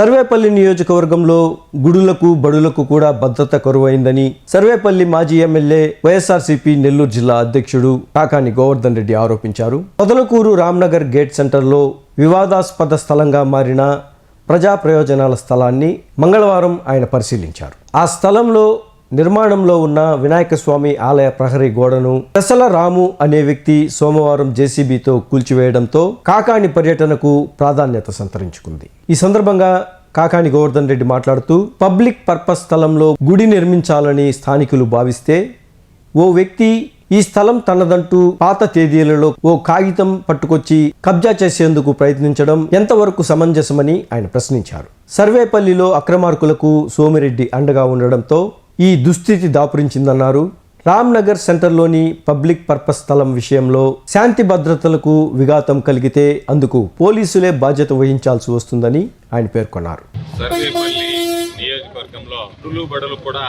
సర్వేపల్లి నియోజకవర్గంలో గుడులకు బడులకు కూడా భద్రత కరువైందని సర్వేపల్లి మాజీ ఎమ్మెల్యే వైఎస్ఆర్సీపీ నెల్లూరు జిల్లా అధ్యక్షుడు కాకాని గోవర్ధన్ రెడ్డి ఆరోపించారు. పొదలకూరు రామ్నగర్ గేట్ సెంటర్లో వివాదాస్పద స్థలంగా మారిన ప్రజా ప్రయోజనాల స్థలాన్ని మంగళవారం ఆయన పరిశీలించారు. ఆ స్థలంలో నిర్మాణంలో ఉన్న వినాయక స్వామి ఆలయ ప్రహరీ గోడను పెసల రాము అనే వ్యక్తి సోమవారం జేసీబీతో కూల్చివేయడంతో కాకాని పర్యటనకు ప్రాధాన్యత సంతరించుకుంది. ఈ సందర్భంగా కాకాని గోవర్ధన్ రెడ్డి మాట్లాడుతూ పబ్లిక్ పర్పస్ స్థలంలో గుడి నిర్మించాలని స్థానికులు భావిస్తే ఓ వ్యక్తి ఈ స్థలం తనదంటూ పాత తేదీలలో ఓ కాగితం పట్టుకొచ్చి కబ్జా చేసేందుకు ప్రయత్నించడం ఎంతవరకు సమంజసమని ఆయన ప్రశ్నించారు. సర్వేపల్లిలో అక్రమార్కులకు సోమిరెడ్డి అండగా ఉండడంతో ఈ దుస్థితి దాపురించిందన్నారు. రామ్నగర్ సెంటర్లోని పబ్లిక్ పర్పస్ స్థలం విషయంలో శాంతి భద్రతలకు విఘాతం కలిగితే అందుకు పోలీసులే బాధ్యత వహించాల్సి వస్తుందని ఆయన పేర్కొన్నారు. సర్వేపల్లి నియోజకవర్గంలో బడులు కూడా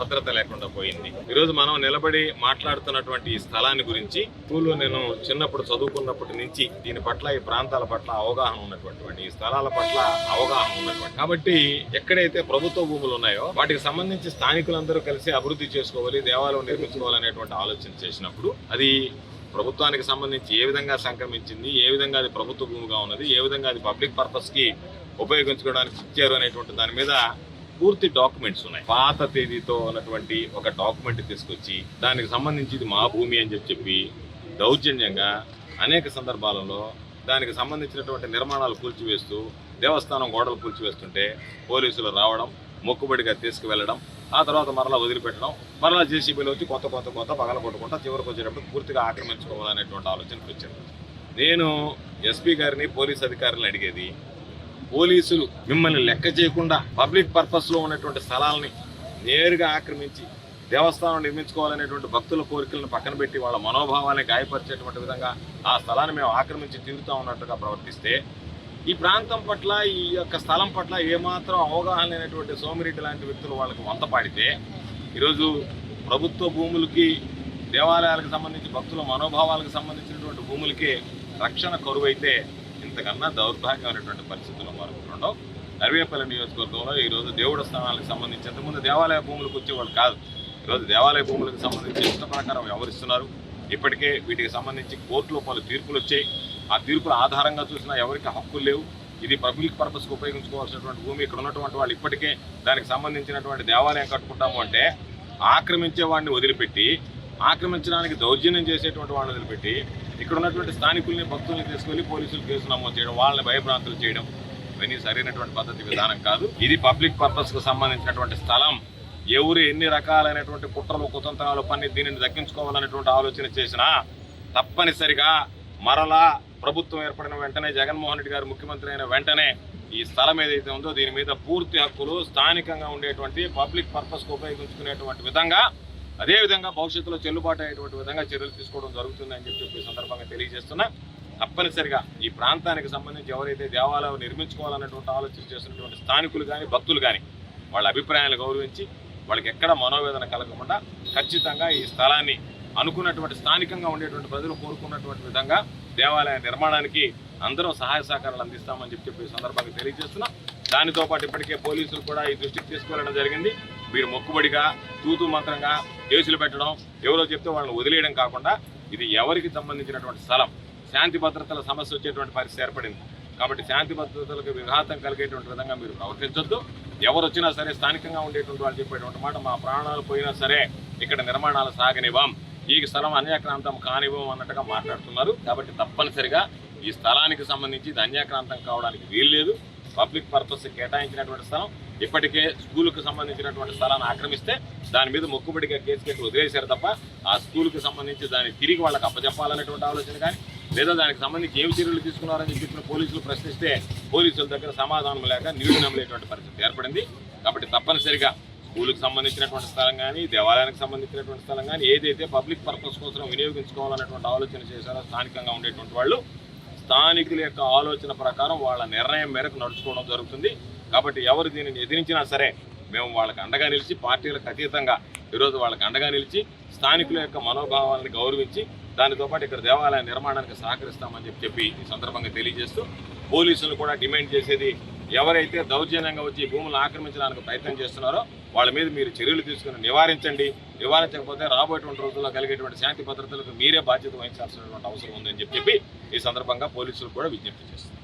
భద్రత లేకుండా పోయింది. ఈరోజు మనం నిలబడి మాట్లాడుతున్నటువంటి ఈ స్థలాన్ని గురించి స్కూల్లో నేను చిన్నప్పుడు చదువుకున్నప్పటి నుంచి దీని పట్ల ఈ ప్రాంతాల పట్ల అవగాహన ఉన్నటువంటి ఈ స్థలాల పట్ల అవగాహన ఉన్నటువంటి కాబట్టి ఎక్కడైతే ప్రభుత్వ భూములు ఉన్నాయో వాటికి సంబంధించి స్థానికులందరూ కలిసి అభివృద్ధి చేసుకోవాలి దేవాలయం నిర్మించుకోవాలనేటువంటి ఆలోచన చేసినప్పుడు అది ప్రభుత్వానికి సంబంధించి ఏ విధంగా సంక్రమించింది ఏ విధంగా అది ప్రభుత్వ భూమిగా ఉన్నది ఏ విధంగా అది పబ్లిక్ పర్పస్కి ఉపయోగించుకోవడానికి ఇచ్చారు అనేటువంటి దాని మీద పూర్తి డాక్యుమెంట్స్ ఉన్నాయి. పాత తేదీతో ఉన్నటువంటి ఒక డాక్యుమెంట్ తీసుకొచ్చి దానికి సంబంధించి ఇది మా భూమి అని చెప్పి చెప్పి దౌర్జన్యంగా అనేక సందర్భాలలో దానికి సంబంధించినటువంటి నిర్మాణాలు కూల్చివేస్తూ దేవస్థానం గోడలు కూల్చివేస్తుంటే పోలీసులు రావడం మొక్కుబడిగా తీసుకువెళ్ళడం ఆ తర్వాత మరలా వదిలిపెట్టడం మరలా జేసీబీలో వచ్చి కొత్త కొత్త కొత్త పగల కొట్టుకుంటా చివరికి వచ్చేటప్పుడు పూర్తిగా ఆక్రమించుకోవాలనేటువంటి ఆలోచనకు వచ్చాను. నేను ఎస్పీ గారిని పోలీస్ అధికారులను అడిగేది పోలీసులు మిమ్మల్ని లెక్క చేయకుండా పబ్లిక్ పర్పస్లో ఉన్నటువంటి స్థలాలని నేరుగా ఆక్రమించి దేవస్థానం నిర్మించుకోవాలనేటువంటి భక్తుల కోరికలను పక్కన పెట్టి వాళ్ళ మనోభావాన్ని గాయపరిచేటువంటి విధంగా ఆ స్థలాన్ని మేము ఆక్రమించి తిరుగుతూ ఉన్నట్టుగా ప్రవర్తిస్తే ఈ ప్రాంతం పట్ల ఈ యొక్క స్థలం పట్ల ఏమాత్రం అవగాహన లేనటువంటి సోమిరెడ్డి లాంటి వ్యక్తులు వాళ్ళకి వంత పాడితే ఈరోజు ప్రభుత్వ భూములకి దేవాలయాలకు సంబంధించి భక్తుల మనోభావాలకు సంబంధించినటువంటి భూములకి రక్షణ కరువైతే ఇంతకన్నా దౌర్భాగ్యమైనటువంటి పరిస్థితులు మరొకటి నర్వేపల్లి నియోజకవర్గంలో ఈరోజు దేవుడి స్థానాలకు సంబంధించి ఇంతకుముందు దేవాలయ భూములకు వచ్చేవాళ్ళు కాదు. ఈరోజు దేవాలయ భూములకు సంబంధించి ఇష్ట ప్రకారం వ్యవహరిస్తున్నారు ఇప్పటికే వీటికి సంబంధించి కోర్టులో పలు తీర్పులు వచ్చాయి. ఆ తీర్పుల ఆధారంగా చూసినా ఎవరికి హక్కులు లేవు. ఇది పబ్లిక్ పర్పస్కి ఉపయోగించుకోవాల్సినటువంటి భూమి ఇక్కడ ఉన్నటువంటి వాళ్ళు ఇప్పటికే దానికి సంబంధించినటువంటి దేవాలయం కట్టుకుంటాము అంటే ఆక్రమించే వాడిని వదిలిపెట్టి ఆక్రమించడానికి దౌర్జన్యం చేసేటువంటి వాళ్ళని వదిలిపెట్టి ఇక్కడ ఉన్నటువంటి స్థానికుల్ని భక్తుల్ని తీసుకొని పోలీసులు కేసు నమోదు చేయడం వాళ్ళని భయభ్రాంతులు చేయడం ఇవన్నీ సరైనటువంటి పద్ధతి విధానం కాదు. ఇది పబ్లిక్ పర్పస్కు సంబంధించినటువంటి స్థలం. ఎవరు ఎన్ని రకాలైనటువంటి కుట్రలు కుతంత్రాలు పని దీనిని దక్కించుకోవాలనేటువంటి ఆలోచన చేసినా తప్పనిసరిగా మరలా ప్రభుత్వం ఏర్పడిన వెంటనే జగన్మోహన్ రెడ్డి గారు ముఖ్యమంత్రి అయిన వెంటనే ఈ స్థలం ఏదైతే ఉందో దీని మీద పూర్తి హక్కులు స్థానికంగా ఉండేటువంటి పబ్లిక్ పర్పస్కు ఉపయోగించుకునేటువంటి విధంగా అదే విధంగా భవిష్యత్తులో చెల్లుబాటు అయ్యేటువంటి విధంగా చర్యలు తీసుకోవడం జరుగుతుందని చెప్పి చెప్పి సందర్భంగా తెలియజేస్తున్నా. తప్పనిసరిగా ఈ ప్రాంతానికి సంబంధించి ఎవరైతే దేవాలయం నిర్మించుకోవాలన్నటువంటి ఆలోచన చేస్తున్నటువంటి స్థానికులు కానీ భక్తులు కానీ వాళ్ళ అభిప్రాయాలు గౌరవించి వాళ్ళకి ఎక్కడ మనోవేదన కలగకుండా ఖచ్చితంగా ఈ స్థలాన్ని అనుకున్నటువంటి స్థానికంగా ఉండేటువంటి ప్రజలు కోరుకున్నటువంటి విధంగా దేవాలయ నిర్మాణానికి అందరూ సహాయ సహకారాలు అందిస్తామని చెప్పి చెప్పి సందర్భంగా తెలియజేస్తున్నా. దానితో పాటు ఇప్పటికే పోలీసులు కూడా ఈ దృష్టికి తీసుకువెళ్ళడం జరిగింది. మీరు మొక్కుబడిగా తూతు మంత్రంగా కేసులు పెట్టడం ఎవరో చెప్తే వాళ్ళని వదిలేయడం కాకుండా ఇది ఎవరికి సంబంధించినటువంటి స్థలం శాంతి భద్రతల సమస్య వచ్చేటువంటి పరిస్థితి ఏర్పడింది. కాబట్టి శాంతి భద్రతలకు విఘాతం కలిగేటువంటి విధంగా మీరు ప్రవర్తించొద్దు. ఎవరు వచ్చినా సరే స్థానికంగా ఉండేటువంటి వాళ్ళు చెప్పేటువంటి మాట మా ప్రాణాలు పోయినా సరే ఇక్కడ నిర్మాణాలు సాగనివ్వం. ఈ స్థలం అన్యాక్రాంతం కానివ్వం అన్నట్టుగా మాట్లాడుతున్నారు. కాబట్టి తప్పనిసరిగా ఈ స్థలానికి సంబంధించి ఇది అన్యాక్రాంతం కావడానికి వీలు లేదు పబ్లిక్ పర్పస్ కేటాయించినటువంటి స్థలం ఇప్పటికే స్కూలుకు సంబంధించినటువంటి స్థలాన్ని ఆక్రమిస్తే దాని మీద మొక్కుబడిగా కేసు కట్టి వదిలేశారు తప్ప ఆ స్కూలుకు సంబంధించి దాన్ని తిరిగి వాళ్ళకి అప్పచెప్పాలనేటువంటి ఆలోచన కానీ లేదా దానికి సంబంధించి ఏమి చర్యలు తీసుకున్నారని చెప్పిన పోలీసులు ప్రశ్నిస్తే పోలీసుల దగ్గర సమాధానం లేక నీళ్ళు నమ్మలేటువంటి పరిస్థితి ఏర్పడింది. కాబట్టి తప్పనిసరిగా స్కూలుకు సంబంధించినటువంటి స్థలం కానీ దేవాలయానికి సంబంధించినటువంటి స్థలం కానీ ఏదైతే పబ్లిక్ పర్పస్ కోసం వినియోగించుకోవాలనేటువంటి ఆలోచన చేశారో స్థానికంగా ఉండేటువంటి వాళ్ళు స్థానికుల యొక్క ఆలోచన ప్రకారం వాళ్ళ నిర్ణయం మేరకు నడుచుకోవడం జరుగుతుంది. కాబట్టి ఎవరు దీనిని ఎదిరించినా సరే మేము వాళ్ళకి అండగా నిలిచి పార్టీలకు అతీతంగా ఈరోజు వాళ్ళకి అండగా నిలిచి స్థానికుల యొక్క మనోభావాలను గౌరవించి దానితో పాటు ఇక్కడ దేవాలయ నిర్మాణానికి సహకరిస్తామని చెప్పి చెప్పి ఈ సందర్భంగా తెలియజేస్తూ పోలీసులు కూడా డిమాండ్ చేసేది ఎవరైతే దౌర్జన్యంగా వచ్చి భూములను ఆక్రమించడానికి ప్రయత్నం చేస్తున్నారో వాళ్ళ మీద మీరు చర్యలు తీసుకుని నివారించండి. నివారించకపోతే రాబోయేటువంటి రోజుల్లో కలిగేటువంటి శాంతి భద్రతలకు మీరే బాధ్యత వహించాల్సినటువంటి అవసరం ఉందని చెప్పి ఈ సందర్భంగా పోలీసులు కూడా విజ్ఞప్తి చేస్తున్నారు.